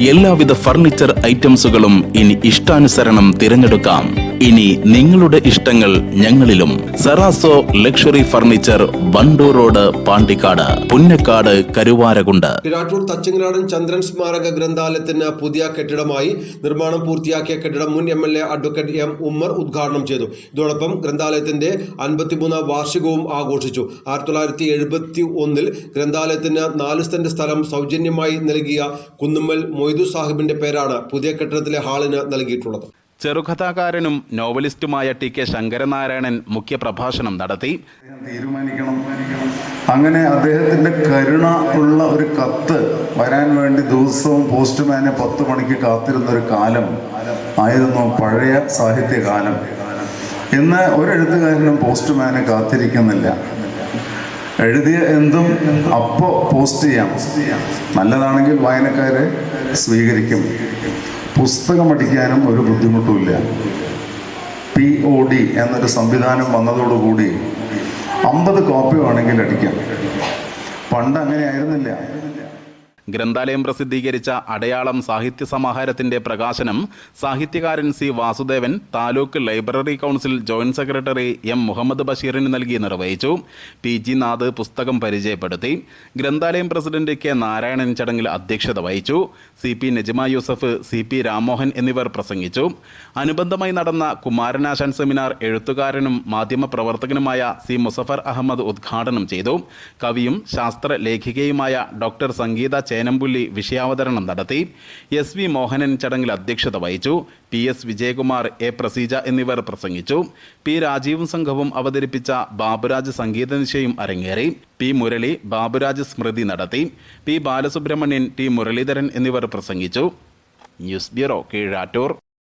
എല്ലാവിധ ഫർണിച്ചർ ഐറ്റംസുകളും ഇനി ഇഷ്ടാനുസരണം തിരഞ്ഞെടുക്കാം. ഇനി നിങ്ങളുടെ ഇഷ്ടങ്ങൾ ഞങ്ങളിലും. Serazo luxury furniture Wandoor road Pandikkad Punnakkad Karuvarakundu. Kirattur Thachanganadan Chandran സ്മാരക ഗ്രന്ഥാലയത്തിന് പുതിയ കെട്ടിടമായി നിർമ്മാണം പൂർത്തിയാക്കിയ കെട്ടിടം മുൻ M L A advocate M Ummer ഉദ്ഘാടനം ചെയ്തു. ഇതോടൊപ്പം ഗ്രന്ഥാലയത്തിന്റെ അൻപത്തിമൂന്നാം വാർഷികവും ആഘോഷിച്ചു. ആയിരത്തി തൊള്ളായിരത്തി എഴുപത്തി ഒന്നിൽ ഗ്രന്ഥാലയത്തിന് നാല് സെന്റ് സ്ഥലം സൗജന്യമായി നൽകിയ കുന്നുമ്മൽ മൊയ്തു സാഹിബിന്റെ പേരാണ് പുതിയ കെട്ടിടത്തിലെ ഹാളിന് നൽകിയിട്ടുള്ളത്. ചെറുകഥാകാരനും നോവലിസ്റ്റുമായ ടി കെ ശങ്കരനാരായണൻ മുഖ്യപ്രഭാഷണം നടത്തി. തീരുമാനിക്കണം. അങ്ങനെ അദ്ദേഹത്തിന്റെ കരുണ ഉള്ള ഒരു കത്ത് വരാൻ വേണ്ടി ദിവസവും പോസ്റ്റ്മാനെ പത്ത് മണിക്ക് കാത്തിരുന്ന ഒരു കാലം ആയിരുന്നു പഴയ സാഹിത്യകാലം. ഇന്ന് ഒരു എഴുത്തുകാരനും പോസ്റ്റ്മാനെ കാത്തിരിക്കുന്നില്ല. എഴുതിയ എന്തും അപ്പോ പോസ്റ്റ് ചെയ്യാം. നല്ലതാണെങ്കിൽ വായനക്കാരെ സ്വീകരിക്കും. പുസ്തകം അടിക്കാനും ഒരു ബുദ്ധിമുട്ടുമില്ല. പി ഒ ഡി എന്നൊരു സംവിധാനം വന്നതോടുകൂടി അമ്പത് കോപ്പി വേണമെങ്കിൽ അടിക്കാം. പണ്ട് അങ്ങനെ ആയിരുന്നില്ല. ഗ്രന്ഥാലയം പ്രസിദ്ധീകരിച്ച അടയാളം സാഹിത്യ സമാഹാരത്തിന്റെ പ്രകാശനം സാഹിത്യകാരൻ C Vasudevan taluk library council joint secretary M Muhammad ബഷീറിന് നൽകി നിർവഹിച്ചു. പി ജി നാഥ് പുസ്തകം പരിചയപ്പെടുത്തി. ഗ്രന്ഥാലയം പ്രസിഡന്റ് കെ നാരായണൻ ചടങ്ങിൽ അധ്യക്ഷത വഹിച്ചു. C P Najima Yusuf C P Ramohan എന്നിവർ പ്രസംഗിച്ചു. അനുബന്ധമായി നടന്ന കുമാരനാശാൻ സെമിനാർ എഴുത്തുകാരനും മാധ്യമപ്രവർത്തകനുമായ സി മുസഫർ അഹമ്മദ് ഉദ്ഘാടനം ചെയ്തു. കവിയും ശാസ്ത്ര ലേഖികയുമായ ഡോക്ടർ സംഗീത ചേനമ്പുല്ലി വിഷയാവതരണം നടത്തി. എസ് വി മോഹനൻ ചടങ്ങിൽ അധ്യക്ഷത വഹിച്ചു. P S Vijayakumar A Praseeja എന്നിവർ പ്രസംഗിച്ചു. പി രാജീവും സംഘവും അവതരിപ്പിച്ച ബാബുരാജ് സംഗീത നിശയും അരങ്ങേറി. പി മുരളി ബാബുരാജ് സ്മൃതി നടത്തി. പി ബാലസുബ്രഹ്മണ്യൻ ടി മുരളീധരൻ എന്നിവർ പ്രസംഗിച്ചു. News bureau Keezhattur.